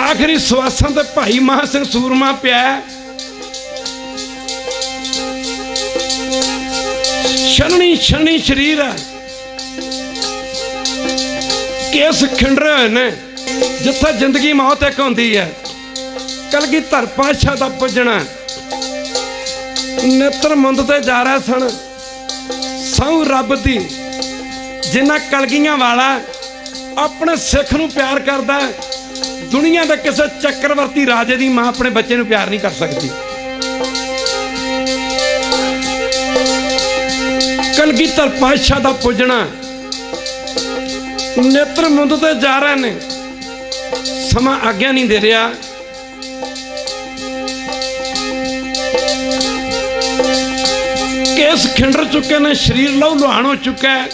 ਆਖਰੀ ਸਵਾਸਾਂ ਤੇ ਭਾਈ ਮਹਾਂ ਸਿੰਘ ਸੂਰਮਾ ਪਿਆ ਛਣਨੀ ਛਣਨੀ ਸ਼ਰੀਰ ਹੈ। ਕੇਸ ਖਿੰਡਰੇ ਹੋਏ ਨੇ, ਜਿੱਥੇ ਜ਼ਿੰਦਗੀ ਮੌਤ ਇੱਕ ਹੁੰਦੀ ਹੈ। ਕਲਗੀ ਧਰ ਪਾਸ਼ਾ ਦਾ ਪੁੱਜਣਾ ਨੇਤਰ ਮੁੰਦ ਤੇ ਜਾ ਰਿਹਾ ਸਣ ਸਹੁ ਰੱਬ ਦੀ, ਜਿਨ੍ਹਾਂ ਕਲਗੀਆਂ ਵਾਲਾ ਆਪਣੇ ਸਿੱਖ ਨੂੰ ਪਿਆਰ ਕਰਦਾ ਦੁਨੀਆ ਦੇ ਕਿਸੇ ਚੱਕਰਵਰਤੀ ਰਾਜੇ ਦੀ ਮਾਂ ਆਪਣੇ ਬੱਚੇ ਨੂੰ ਪਿਆਰ ਨਹੀਂ ਕਰ ਸਕਦੀ। ਕਲਗੀਧਰ ਪਾਤਸ਼ਾਹ ਦਾ ਪੁੱਜਣਾ, ਨੇਤਰ ਮੁੰਦ ਤੇ ਜਾ ਰਹੇ ਨੇ। ਸਮਾਂ ਆਗਿਆ ਨਹੀਂ ਦੇ ਰਿਹਾ। ਕੇਸ ਖਿੰਡਰ ਚੁੱਕੇ ਨੇ, ਸਰੀਰ ਲਹੂ ਲੁਹਾਣ ਹੋ ਚੁੱਕਾ ਹੈ।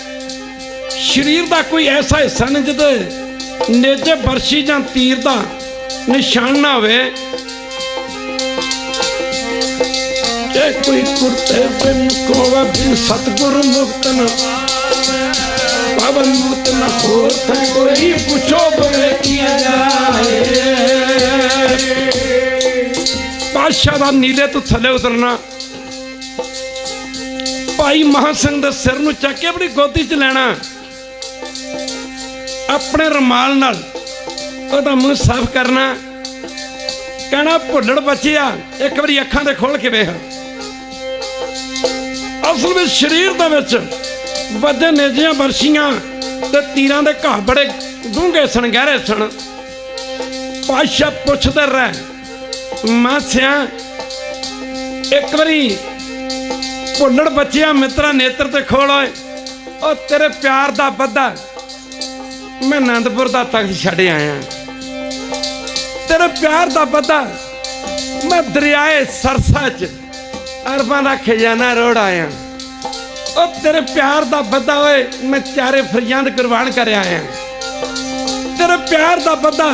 ਸਰੀਰ ਦਾ ਕੋਈ ਐਸਾ ਹਿੱਸਾ ਨਹੀਂ ਜਿਹਦੇ ਨੇਜੇ ਬਰਸ਼ੀ ਜਾਂ ਤੀਰ ਦਾ ਨਿਸ਼ਾਨ ਨਾ ਹੋਵੇ। ਜੇ ਕੋਈ ਕੁਰਤੇ ਬਿਨ ਕੋਵਾ, ਬਿਨ ਸਤਗੁਰ ਮੁਕਤ ਨ ਪਾਵਨ ਮੁਕਤ ਨ ਹੋਰ ਤਾਂ ਕੋਈ ਪੁੱਛੋ ਬਵੇ ਕੀਆ ਜਾਏ। ਪਾਸ਼ਾ ਦਾ ਨੀਲੇ ਤੋਂ ਥੱਲੇ ਉਤਰਨਾ। ਭਾਈ ਮਹਾਂ ਸਿੰਘ ਦੇ ਸਿਰ ਨੂੰ ਚੱਕ ਕੇ ਆਪਣੀ ਗੋਦੀ 'ਚ ਲੈਣਾ। ਆਪਣੇ ਰਮਾਲ ਨਾਲ। ਉਹਦਾ ਮੂੰਹ ਸਾਫ਼ ਕਰਨਾ। ਕਹਿਣਾ, ਭੁੱਲੜ ਬੱਚਿਆ, ਇੱਕ ਵਾਰੀ ਅੱਖਾਂ ਤੇ ਖੋਲ ਕੇ ਵੇਖ। ਅਸਲ ਵਿੱਚ ਸਰੀਰ ਦੇ ਵਿੱਚ ਵੱਡੇ ਨੇਜੀਆਂ ਵਰਸ਼ੀਆਂ ਤੇ ਤੀਰਾਂ ਦੇ ਘਾਹ ਬੜੇ ਡੂੰਘੇ ਸਨ, ਗਹਿਰੇ ਸਨ। ਪਾਸ਼ਾ ਪੁੱਛਦੇ ਰਹਿ, ਮਾਸਿਆ, ਇੱਕ ਵਾਰੀ ਭੁੱਲੜ ਬੱਚਿਆ ਮਿੱਤਰਾ ਨੇਤਰ ਤੇ ਖੋਲ ਓਏ ਉਹ ਤੇਰੇ ਪਿਆਰ ਦਾ ਬੱਧਾ ਮੈਂ ਆਨੰਦਪੁਰ ਦਾ ਤਖਤ ਛੱਡ ਆਇਆ। ਤੇਰੇ ਪਿਆਰ ਦਾ ਬੱਧਾ ਮੈਂ ਦਰਿਆਏ ਸਰਸਾ ਚ ਅਰਬਾਂ ਦਾ ਖਜ਼ਾਨਾ ਰੋੜ ਆਇਆ। ਉਹ ਤੇਰੇ ਪਿਆਰ ਦਾ ਬੱਦਾ ਓਏ, ਮੈਂ ਚਾਰੇ ਫਰਿਆਦ ਕੁਰਬਾਨ ਕਰ ਆਇਆ। ਤੇਰੇ ਪਿਆਰ ਦਾ ਬੱਧਾ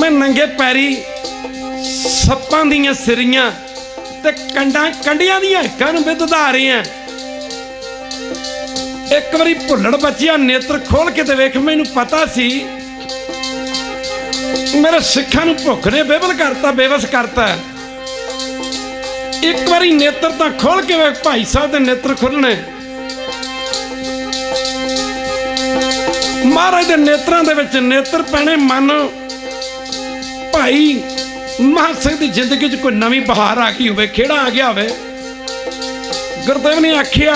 ਮੈਂ ਨੰਗੇ ਪੈਰੀ ਸੱਪਾਂ ਦੀਆਂ ਸਿਰੀਆਂ ਤੇ ਕੰਡਾਂ ਕੰਡੀਆਂ ਦੀਆਂ ਹੱਕਾਂ ਨੂੰ ਵਿਦ ਧਾਰੀਆਂ ਇੱਕ ਵਾਰੀ ਭੁੱਲੜ ਬੱਚਿਆ ਨੇਤਰ ਖੋਲ ਕੇ ਤੇ ਵੇਖ, ਮੈਨੂੰ ਪਤਾ ਸੀ ਮੇਰੇ ਸਿੱਖਾਂ ਨੂੰ ਭੁੱਖ ਨੇ ਬੇਬਲ ਕਰਤਾ, ਬੇਵਸ ਕਰਤਾ। ਇੱਕ ਵਾਰੀ ਨੇਤਰ ਤਾਂ ਖੋਲ ਕੇ ਵੇਖ, ਭਾਈ ਸਾਹਿਬ ਦੇ ਨੇਤਰ ਖੁੱਲਣੇ ਮਹਾਰਾਜ ਦੇ ਨੇਤਰਾਂ ਦੇ ਵਿੱਚ ਨੇਤਰ ਪੈਣੇ ਮਨ। ਭਾਈ ਮਹਾਂ ਸਿੰਘ ਦੀ ਜ਼ਿੰਦਗੀ 'ਚ ਕੋਈ ਨਵੀਂ ਬਹਾਰ ਆ ਗਈ ਹੋਵੇ, ਖੇੜਾ ਆ ਗਿਆ ਹੋਵੇ। ਗੁਰਦੇਵ ਨੇ ਆਖਿਆ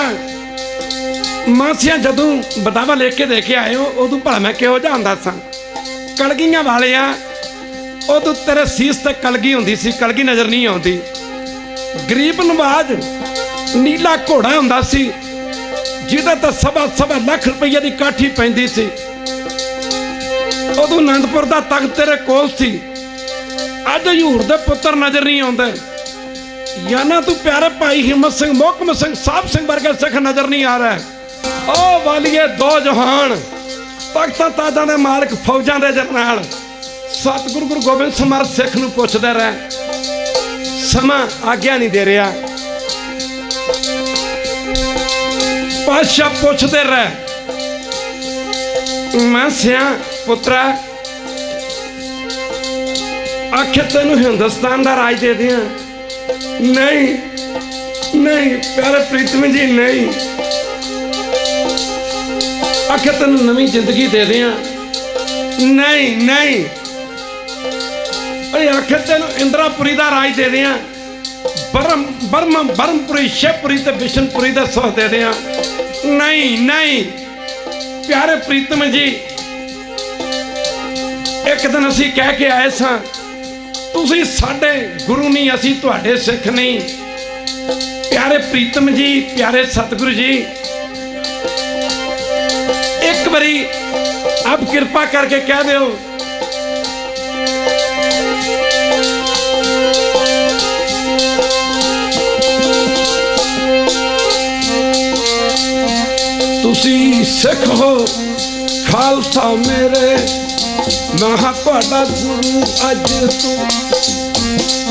ਮਾਸੀਆਂ ਜਦੋਂ ਬਦਾਵਾ ਲੈ ਕੇ ਦੇ ਕੇ ਆਏ ਹੋ, ਉਦੋਂ ਭਲਾ ਮੈਂ ਕਿਹੋ ਜਿਹਾ ਹੁੰਦਾ ਸਾਂ? ਕਲਗੀਆਂ ਵਾਲਿਆ, ਉਦੋਂ ਤੇਰੇ ਸੀਸ ਤੇ ਕਲਗੀ ਹੁੰਦੀ ਸੀ, ਕਲਗੀ ਨਜ਼ਰ ਨਹੀਂ ਆਉਂਦੀ। ਗਰੀਬ ਨਵਾਜ, ਨੀਲਾ ਘੋੜਾ ਹੁੰਦਾ ਸੀ, ਜਿਹਦਾ ਤਾਂ ਸਵਾ ਸਵਾ ਲੱਖ ਰੁਪਈਆ ਦੀ ਕਾਠੀ ਪੈਂਦੀ ਸੀ। ਉਦੋਂ ਆਨੰਦਪੁਰ ਦਾ ਤਖਤ ਤੇਰੇ ਕੋਲ ਸੀ। ਅੱਜ ਹਯੂਰ ਦੇ ਪੁੱਤਰ ਨਜ਼ਰ ਨਹੀਂ ਆਉਂਦੇ। ਯਾਨਾ ਤੂੰ ਪਿਆਰੇ ਭਾਈ ਹਿੰਮਤ ਸਿੰਘ, ਮੋਹਕਮ ਸਿੰਘ ਸਾਹਿਬ ਸਿੰਘ ਵਰਗੇ ਸਿੱਖ ਨਜ਼ਰ ਨਹੀਂ ਆ ਰਿਹਾ। ਓ ਵਾਲੀਏ ਦੋ ਜਹਾਨ। ਭਗਤਾਂ ਤਾਜਾਂ ਦੇ ਮਾਲਕ ਫੌਜਾਂ ਦੇ ਜਰਨੈਲ ਸਤਿਗੁਰੂ ਗੁਰੂ ਗੋਬਿੰਦ ਸਮਰ ਸਿੱਖ ਨੂੰ ਪੁੱਛਦੇ ਰਹਿ। ਸਮਾਂ ਆਗਿਆ ਨਹੀਂ ਦੇ ਰਿਹਾ। ਪਾਸ਼ਾ ਪੁੱਛਦੇ ਰਹਿ। ਮੈਂ ਸਿਆ ਪੁੱਤਰਾ, ਆਖੇ ਤੈਨੂੰ ਹਿੰਦੁਸਤਾਨ ਦਾ ਰਾਜ ਦੇ ਦਿਆਂ। ਨਹੀਂ ਨਹੀਂ, ਪਿਆਰੇ ਪ੍ਰੀਤਮ ਜੀ, ਨਹੀਂ। ਆਖਿਰ ਤੈਨੂੰ ਨਵੀਂ ਜ਼ਿੰਦਗੀ ਦੇ ਦਿਆਂ। ਨਹੀਂ ਨਹੀਂ। ਓਏ ਆਖਿਰ ਤੈਨੂੰ ਇੰਦਰਾਪੁਰੀ ਦਾ ਰਾਜ ਦੇ ਦਿਆਂ। ਬਰਮ ਬਰਮ ਬਰਮਪੁਰੀ ਸ਼ੇਪੁਰੀ ਤੇ ਬਿਸ਼ਨਪੁਰੀ ਦਾ ਸੁਖ ਦੇ ਦਿਆਂ। ਨਹੀਂ ਨਹੀਂ। ਪਿਆਰੇ ਪ੍ਰੀਤਮ ਜੀ ਇੱਕ ਦਿਨ ਅਸੀਂ ਕਹਿ ਕੇ ਆਏ ਸਾਂ ਤੁਸੀਂ ਸਾਡੇ ਗੁਰੂ ਨਹੀਂ ਅਸੀਂ ਤੁਹਾਡੇ ਸਿੱਖ ਨਹੀਂ। ਪਿਆਰੇ ਪ੍ਰੀਤਮ ਜੀ ਪਿਆਰੇ ਸਤਿਗੁਰੂ ਜੀ ਵਾਰੀ ਆਪ ਕਿਰਪਾ ਕਰਕੇ ਕਹਿ ਦਿਓ। ਤੁਸੀਂ ਸਿੱਖ ਹੋ, ਖਾਲਸਾ ਮੇਰੇ, ਮੈਂ ਤੁਹਾਡਾ ਗੁਰੂ ਅੱਜ ਤੂੰ।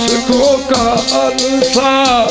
ਸਿੱਖੋ ਕਾ ਅਲਸਾ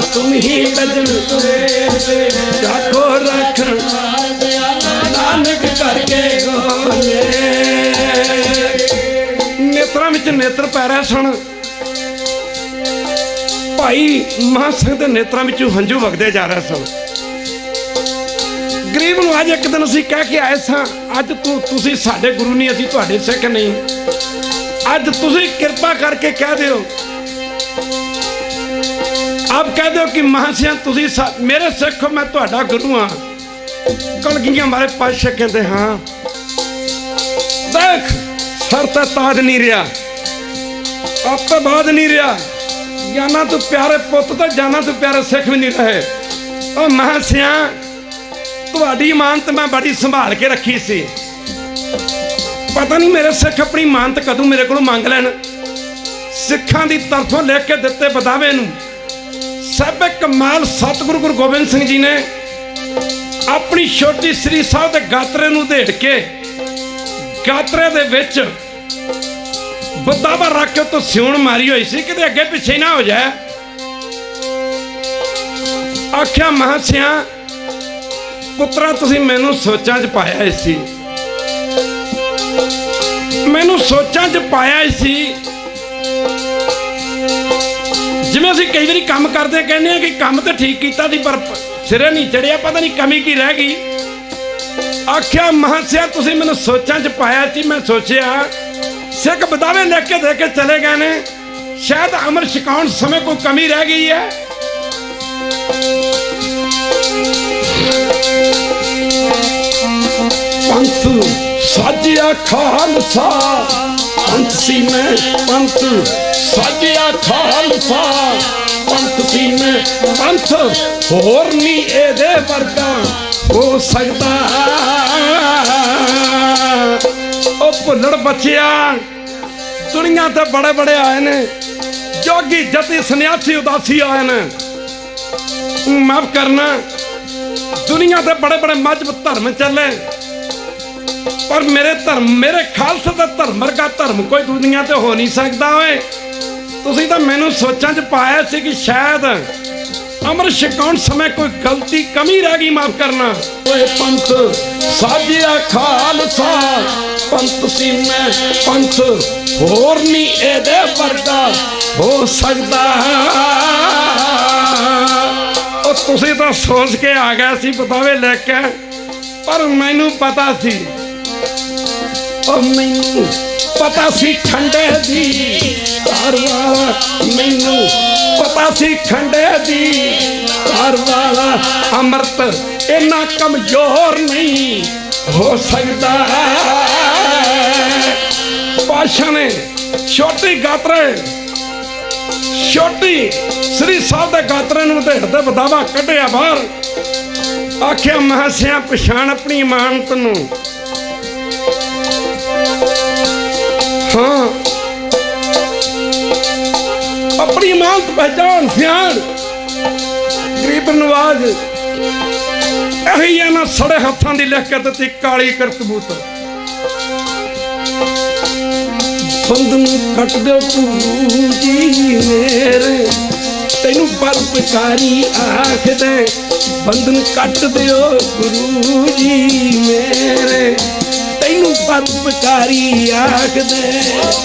ਤੁਮ ਹੀ ਬਜਨ ਤੁਰੇ ਰੱਖੋ ਰੱਖਣ ਨਾਨਕ ਕਰਕੇ ਗੋਲੇ ਨੇਤਰਾਂ ਵਿੱਚ ਦੇ ਨੇਤਰਾਂ ਵਿੱਚੋਂ ਹੰਝੂ ਵਗਦੇ ਜਾ ਰਹੇ ਸਨ ਗਰੀਬ ਨੂੰ ਅੱਜ ਇੱਕ ਦਿਨ ਅਸੀਂ ਕਹਿ ਕੇ ਆਏ ਸਾਂ ਅੱਜ ਤੂੰ ਤੁਸੀਂ ਸਾਡੇ ਗੁਰੂ ਨਹੀਂ ਅਸੀਂ ਤੁਹਾਡੇ ਸਿੱਖ ਨਹੀਂ ਅੱਜ ਤੁਸੀਂ ਕਿਰਪਾ ਕਰਕੇ ਕਹਿ ਦਿਓ ਆਪ ਕਹਿ ਦਿਓ ਕਿ ਮਹਾਂਸਿਆਂ ਤੁਸੀਂ ਮੇਰੇ ਸਿੱਖ ਮੈਂ ਤੁਹਾਡਾ ਗੁਰੂ ਹਾਂ। ਕਲਗੀਆਂ ਮਾਰੇ ਪਾਸ਼ਾ ਕਹਿੰਦੇ ਹਾਂ, ਦੇਖ, ਸਰ ਤੇ ਤਾਜ ਨਹੀਂ ਰਿਹਾ ਆਪੇ ਬਾਦ ਨਹੀਂ ਰਿਹਾ ਜਾਨਾ ਤੂੰ ਪਿਆਰੇ ਪੁੱਤ ਤੇ ਜਾਨਾ ਤੂੰ ਪਿਆਰੇ ਸਿੱਖ ਵੀ ਨਹੀਂ ਰਹੇ। ਉਹ ਮਹਾਂਸਿਆਂ ਤੁਹਾਡੀ ਇਮਾਨਤ ਮੈਂ ਬੜੀ ਸੰਭਾਲ ਕੇ ਰੱਖੀ ਸੀ। ਪਤਾ ਨਹੀਂ ਮੇਰੇ ਸਿੱਖ ਆਪਣੀ ਇਮਾਨਤ ਕਦੋਂ ਮੇਰੇ ਕੋਲੋਂ ਮੰਗ ਲੈਣ। ਸਿੱਖਾਂ ਦੀ ਤਰਫੋਂ ਲਿਖ ਕੇ ਦਿੱਤੇ ਬਦਾਵੇ ਨੂੰ। ਸਭ ਕਮਾਲ ਸਤਿਗੁਰੂ ਗੁਰੂ ਗੋਬਿੰਦ ਸਿੰਘ ਜੀ ਨੇ ਆਪਣੀ ਛੋਟੀ ਸ੍ਰੀ ਸਾਹਿਬ ਦੇ ਗਾਤਰੇ ਨੂੰ ਢੇੜ ਕੇ ਗਾਤਰੇ ਦੇ ਵਿੱਚ ਬਦਾਵਾ ਰੱਖ ਕੇ ਤੋਂ ਸਿਉਣ ਮਾਰੀ ਹੋਈ ਸੀ ਕਿਤੇ ਅੱਗੇ ਪਿੱਛੇ ਨਾ ਹੋ ਜਾਏ ਆਖਿਆ ਮਹਾਸਿਆਂ ਪੁੱਤਰਾ ਤੁਸੀਂ ਮੈਨੂੰ ਸੋਚਾਂ 'ਚ ਪਾਇਆ ਸੀ ਮੈਨੂੰ ਸੋਚਾਂ 'ਚ ਪਾਇਆ ਸੀ ਜਿਵੇਂ ਅਸੀਂ ਕਈ ਵਾਰੀ ਕੰਮ ਕਰਦੇ ਕਹਿੰਦੇ ਆ ਕਿ ਕੰਮ ਤਾਂ ਠੀਕ ਕੀਤਾ ਸੀ, ਪਰ ਸਿਰੇ ਨਹੀਂ ਚੜਿਆ, ਪਤਾ ਨਹੀਂ ਕਮੀ ਕੀ ਰਹਿ ਗਈ। ਆਖਿਆ ਮਹਾਸਿਆ ਤੁਸੀਂ ਮੈਨੂੰ ਸੋਚਾਂ 'ਚ ਪਾਇਆ ਸੀ, ਮੈਂ ਸੋਚਿਆ, ਸਿੱਖ ਬਦਾਵੇ ਲਿਖ ਕੇ ਦੇ ਕੇ ਚਲੇ ਗਏ ਨੇ। ਸ਼ਾਇਦ ਅਮਰ ਛਕਾਉਣ ਸਮੇਂ ਕੋਈ ਕਮੀ ਰਹਿ ਗਈ ਹੈ। ਪੰਥ ਸਾਜਿਆ ਖਾਲਸਾ। ਪੰਥ ਸੀ ਮੈਂ ਪੰਥ ਸਾਜਿਆ ਖਾਲਸਾ। ਪੰਥ ਸੀ ਪੰਥ ਹੋਰ ਨਹੀਂ ਇਹਦੇ ਵਰਗਾ ਹੋ ਸਕਦਾ। ਉਹ ਭੁੱਲੜ ਬੱਚਿਆ, ਦੁਨੀਆ ਤੇ ਬੜੇ ਬੜੇ ਆਏ ਨੇ। ਜੋਗੀ, ਜਤੀ, ਸੰਨਿਆਸੀ, ਉਦਾਸੀ ਆਏ ਨੇ। ਮਾਫ ਕਰਨਾ, ਦੁਨੀਆ ਤੇ ਬੜੇ ਬੜੇ ਮਜਬ ਧਰਮ ਚੱਲੇ। ਪਰ ਮੇਰੇ ਧਰਮ, ਮੇਰੇ ਖਾਲਸਾ ਦਾ ਧਰਮ ਵਰਗਾ ਧਰਮ ਕੋਈ ਦੁਨੀਆ ਤੇ ਹੋ ਨਹੀਂ ਸਕਦਾ ਓਏ। ਤੁਸੀਂ ਤਾਂ ਮੈਨੂੰ ਸੋਚਾਂ 'ਚ ਪਾਇਆ ਸੀ ਕਿ ਸ਼ਾਇਦ ਅਮਰ ਛਕਾਉਣ ਸਮੇਂ ਕੋਈ ਗਲਤੀ ਕਮੀ ਰਹਿ ਗਈ ਮਾਫ ਕਰਨਾ। ਓਏ ਪੰਥ, ਸਾਜਿਆ ਖਾਲਸਾ, ਪੰਥ ਸੀ ਮੈਂ ਪੰਥ, ਹੋਰ ਨਹੀਂ ਇਹਦੇ ਵਰਗਾ ਹੋ ਸਕਦਾ। ਉਹ ਤੁਸੀਂ ਤਾਂ ਸੋਚ ਕੇ ਆ ਗਿਆ ਸੀ, ਬਤਾਵੇ ਲੈ ਕੇ। ਪਰ ਮੈਨੂੰ ਪਤਾ ਸੀ ਉਹ ਮੈਨੂੰ ਪਤਾ ਸੀ ਖੰਡੇ ਦੀ ਘਰ ਮੈਨੂੰ ਪਤਾ ਸੀ ਖੰਡੇ ਦੀ ਘਰ ਵਾਲਾ ਅੰਮ੍ਰਿਤ ਕਮਜ਼ੋਰ ਨਹੀਂ ਹੋ ਸਕਦਾ। ਪਾਸ਼ਾ ਨੇ ਛੋਟੀ ਗਾਤਰੇ, ਛੋਟੀ ਸ੍ਰੀ ਸਾਹਿਬ ਦੇ ਗਾਤਰੇ ਨੂੰ ਢੇੜ ਦੇ ਬਦਾਵਾ ਕੱਢਿਆ ਬਾਹਰ। ਆਖਿਆ ਮਹਾਸਿਆ ਪਛਾਣ ਆਪਣੀ ਇਮਾਨਤ ਨੂੰ। ਹਾਂ। ਆਪਣੀ ਇਮਾਨਤ ਪਹਿਚਾਨ ਸਿਆਣ, ਗਰੀਬ ਨਵਾਜ। ਇਹੀ ਆ ਨਾ ਸੜੇ ਹੱਥਾਂ ਦੀ ਲਿਖ ਕੇ ਦਿੱਤੀ ਕਾਲੀ ਕਰਤਬੂਤ ਬੰਦ ਨੂੰ ਕੱਟ ਦਿਓ ਤੂੰ ਜੀ ਮੇਰੇ ਤੈਨੂੰ ਪਰਪਕਾਰੀ ਆਖਦੇ ਬੰਧਨ ਕੱਟ ਦਿਓ ਗੁਰੂ ਜੀ ਮੇਰੇ ਇਹਨੂੰ ਪਰਪਕਾਰੀ ਆਖਦੇ,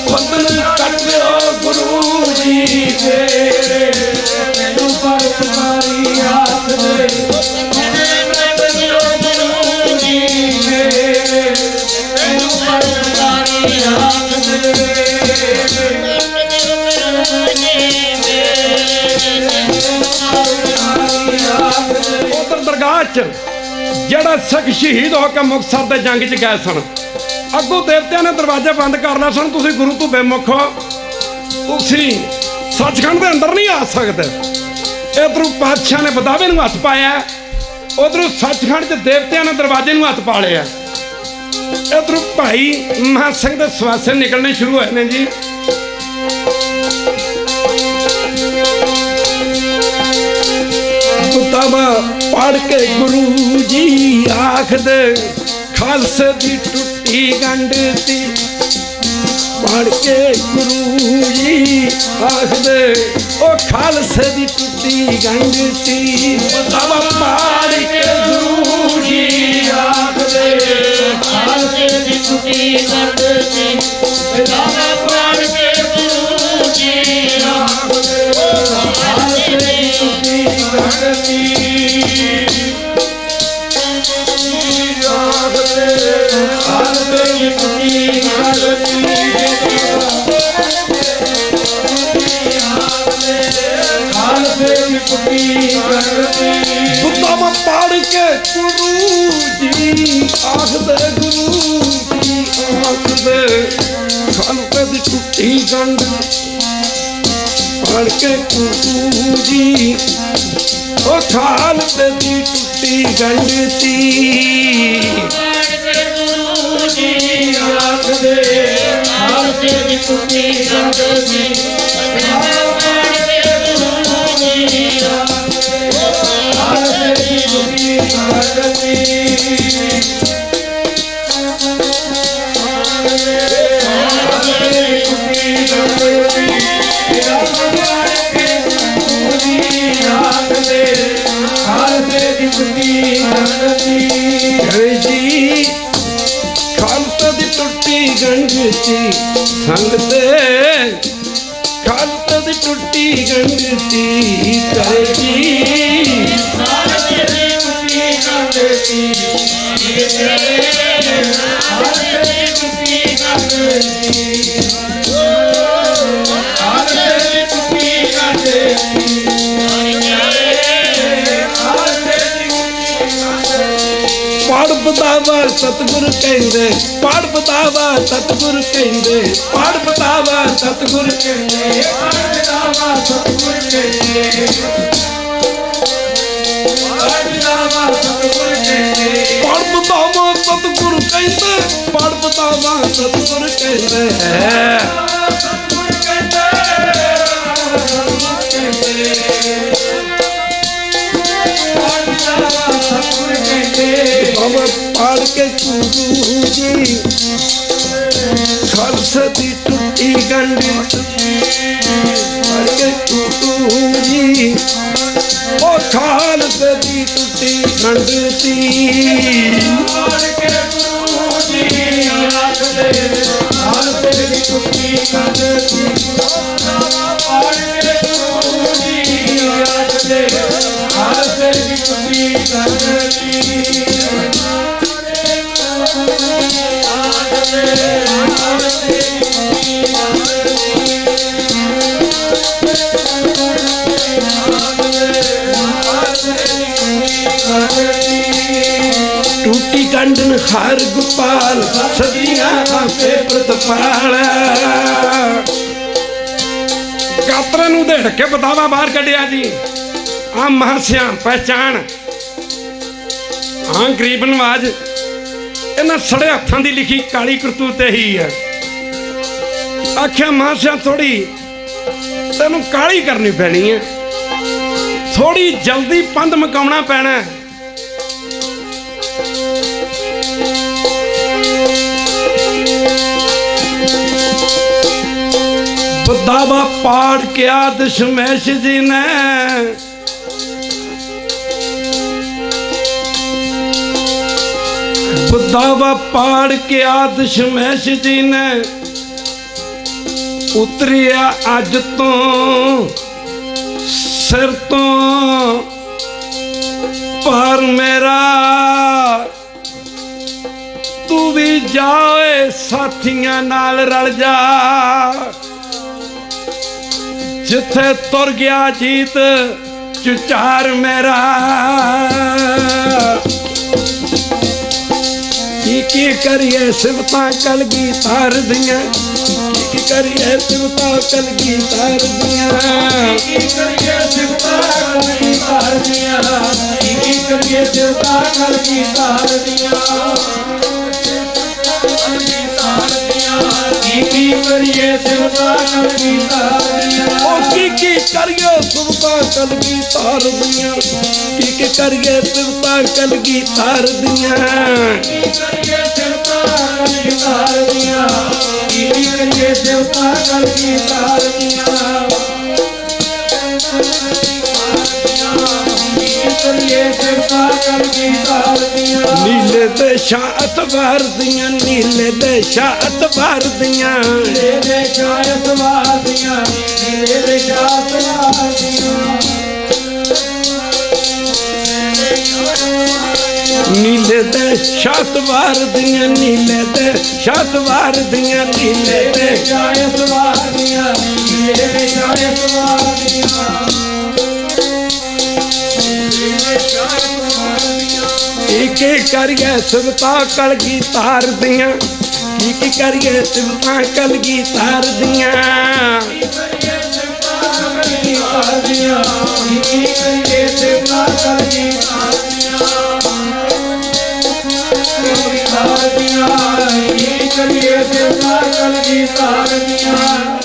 ਬੰਦਨ ਕੱਟਿਓ ਗੁਰੂ ਜੀ ਦੇ। ਇਹਨੂੰ ਪਰਪਕਾਰੀ ਆਖਦੇ ਉਧਰ ਦਰਗਾਹ 'ਚ ਜਿਹੜਾ ਸਿੱਖ ਸ਼ਹੀਦ ਹੋ ਕੇ ਮੁਕਤਸਰ ਦੇ ਜੰਗ 'ਚ ਗਏ ਸਨ ਅੱਗੋਂ ਦੇਵਤਿਆਂ ਨੇ ਦਰਵਾਜ਼ਾ ਬੰਦ ਕਰ ਲਏ, ਸਨ ਤੁਸੀਂ ਗੁਰੂ ਤੋਂ ਬੇਮੁਖ ਹੋ। ਤੁਸੀਂ ਸੱਚਖੰਡ ਦੇ ਅੰਦਰ ਨਹੀਂ ਆ ਸਕਦੇ। ਇਧਰੋਂ ਪਾਤਸ਼ਾਹ ਨੇ ਬਦਾਵੇ ਨੂੰ ਹੱਥ ਪਾਇਆ, ਉਧਰੋਂ ਸੱਚਖੰਡ 'ਚ ਦੇਵਤਿਆਂ ਨੇ ਦਰਵਾਜ਼ੇ ਨੂੰ ਹੱਥ ਪਾ ਲਿਆ। ਇਧਰੋਂ ਭਾਈ ਮਹਾਂ ਸਿੰਘ ਦੇ ਸਵਾਸੇ ਨਿਕਲਣੇ ਸ਼ੁਰੂ ਹੋਏ ਨੇ ਜੀ। ਕਿਤਾਬਾਂ ਪੜ ਕੇ ਗੁਰੂ ਜੀ ਆਖਦੇ, ਖਾਲਸੇ ਦੀ ਟੁੱਟ ਗੰਢ ਤੀ ਪੜ ਕੇ ਗੁਰੂ ਜੀ ਆਖਦੇ ਉਹ ਖਾਲਸੇ ਦੀ ਟੁੱਟੀ ਗੰਢ ਤੀ। ਕਿਤਾਬਾਂ ਖਾਲਸੇ ਦੀ ਕੇ ਗੁਰੂ ਜੀ ਆਖਦੇ, ਗੁਰੂ ਜੀ ਆਖਦੇ ਖਾਲਸੇ ਦੀ ਛੁੱਟੀ ਗੰਢ ਪੜ ਕੇ ਗੁਰੂ ਜੀ, ਉਹ ਖਾਲਸੇ ਦੀ ਟੁੱਟੀ ਗੰਢ ਤੀ। ਖਾਲਸੇ ਦੀ ਟੁੱਟੀ ਗੰਢਤੀ ਸੰਗਤੇ ਖਾਲਸਾ ਦੀ ਟੁੱਟੀ ਗੰਢਤੀ ਕਰੇ ਜੀ ਖਾਲਸੇ ਦੀ ਟੁੱਟੀ ਕਰਦੀ। ਖਾਲਸੇ ਦੀ ਟੁੱਟੀ ਕਰਦੀ ਪੜ ਬਤਾਵਾ ਸਤਿਗੁਰ ਕਹਿੰਦੇ ਬਤਾਵਾ ਸਤਿਗੁਰ ਕਹਿੰਦੇ। ਪੜ ਬਤਾਵਾ ਸਤਿਗੁਰ ਕਹਿੰਦੇ। ਪੜ ਬਤਾਵਾ ਸਤਿਗੁਰ ਕਹਿੰਦੇ। ਪੜ ਬਤਾਵਾ ਸਤਿਗੁਰ ਕਹਿੰਦੇ। ਪੜ ਬਤਾਵਾ ਸਤਿਗੁਰ ਕਹਿੰਦੇ। ਪੜ ਬਤਾਵਾ ਸਤਿਗੁਰ ਕਹਿੰਦੇ। ਪਾੜ ਜੀ ਖਾਲਸਾ ਦੀ ਟੁੱਟੀ ਗੰਢ। ਪਾੜ ਕੇ ਜੀ ਉਹ ਖਾਲਸਾ ਦੀ ਟੁੱਟੀ ਗੰਢ। ਤੀ ਪਾੜ ਕੇ ਗੁਰੂ ਜੀ ਆਖਦੇ ਖਾਲਸੇ ਦੀ ਟੁੱਟੀ ਗੰਢ। ਤੀ ਪਾੜ ਕੇ ਗੁਰੂ ਜੀ ਆਖਦੇ ਖਾਲਸੇ ਦੀ ਟੁੱਟੀ ਗੰਢ ਟੂਟੀ ਕੰਡਨ ਹਰ ਗੋਪਾਲ ਸਦੀਆਂ ਆਪੇ ਪ੍ਰਤਪਾਲ। ਗਾਤਰੇ ਨੂੰ ਦੇੜ ਕੇ ਬਤਾਵਾ ਬਾਹਰ ਕੱਢਿਆ ਜੀ। ਆ ਮਹਾਸਿਆਂ ਪਹਿਚਾਣ। ਹਾਂ ਗਰੀਬ ਨਵਾਜ ਇਹਨਾਂ ਸੜੇ ਹੱਥਾਂ ਦੀ ਲਿਖੀ ਕਾਲੀ ਕਰਤੂਤ ਹੀ ਹੈ ਆਖਿਆ ਮਾਸਿਆ ਥੋੜੀ ਤੈਨੂੰ ਕਾਲੀ ਕਰਨੀ ਪੈਣੀ ਹੈ ਥੋੜੀ ਜਲਦੀ ਪੰਧ ਮਕਾਉਣਾ ਪੈਣਾ ਹੈ। ਬਦਾਵਾ ਪਾੜ ਕਿਆ ਆ ਦਸ਼ਮੇਸ਼ ਜੀ ਨੇ ਦਾਵਾ ਪਾੜ ਕੇ ਆਦਿਸ਼ ਮਹਿਸ਼ ਜੀ ਨੇ ਉਤਰਿਆ ਅੱਜ ਤੋਂ ਸਿਰ ਤੋਂ ਪਰ ਮੇਰਾ। ਤੂੰ ਵੀ ਜਾ ਓਏ ਸਾਥੀਆਂ ਨਾਲ ਰਲ ਜਾ। ਜਿੱਥੇ ਤੁਰ ਗਿਆ ਜੀਤ ਚੁਚਾਰ ਮੇਰਾ। ਕੀ ਕੀ ਕਰੀਏ ਸਿਵਤਾਂ ਕਲਗੀ ਤਾਰ ਦੀਆਂ? ਕੀ ਕੀ ਕਰੀਏ ਸਿਵਤਾਂ ਕਲਗੀ ਤਾਰ ਦੀਆਂ? ਕੀ ਕਰੀਏ ਸਿਵਤਾ ਕਰੀ ਤਾਰਦੀਆਂ ਕੀ ਕਰੀਏ ਸਿਵਤਾ ਕਰੀ ਤਾਰਦੀਆਂ ਕੀ ਕੀ ਕਰੀਏ ਸਿਵਤਾ ਕਰੀ ਤਾਰਦੀਆਂ ਉਹ ਕੀ ਕੀ ਕਰੀਏ ਸਿਵਤਾਂ ਕਲਗੀ ਤਾਰ ਕੀ ਕੀ ਕਰੀਏ ਸਿਵਤਾਂ ਕਲਗੀ ਤਾਰ ਕੀ ਕਰੀਏ ਸਿਵਤਾ ਕਰੀ ਤਾਰਦੀਆਂ ਕੀ ਕਰੀਏ ਸਿਵਤਾ ਕਰੀ ਤਾਰਦੀਆਂ ਕਰੀਏ ਸਿਵਤਾ ਕਰੀ ਤਾਰਦੀਆਂ ਨੀਲੇ ਦੇਸ਼ਾਂ ਅਤਵਾਰ ਦੀਆਂ ਨੀਲੇ ਦੇਸ਼ਾਂ ਅਤਵਾਰ ਦੀਆਂ। ਨੀਲੇ ਦੇ ਸ਼ਾਇਤ ਵਾਦੀਆਂ ਨੀਲੇ ਦੇ ਸ਼ਾਇਤ ਵਾਦੀਆਂ ਨੀਲੇ ਦੇ ਸ਼ਤਵਾਰ ਦੀਆਂ ਨੀਲੇ ਦੇ ਸ਼ਤਵਾਰ ਦੀਆਂ ਨੀਲੇ ਦੇ ਨੀਲੇ ਸ਼ਾਇਤ ਵਾਦੀਆਂ ਨੀਲੇ ਦੇ ਸ਼ਾਇਤ ਵਾਦੀਆਂ ਕੀ ਕੀ ਕਰੀਏ ਸਿਵਤਾ ਕਲਗੀ ਤਾਰ ਦੀਆਂ। ਕੀ ਕੀ ਕਰੀਏ ਸਿਵਤਾ ਕਲਗੀ ਤਾਰ ਦੀਆਂ ਕਰੀਏ ਸਿਵਤਾ ਕਰੀ ਤਾਰਦੀਆਂ ਕੀ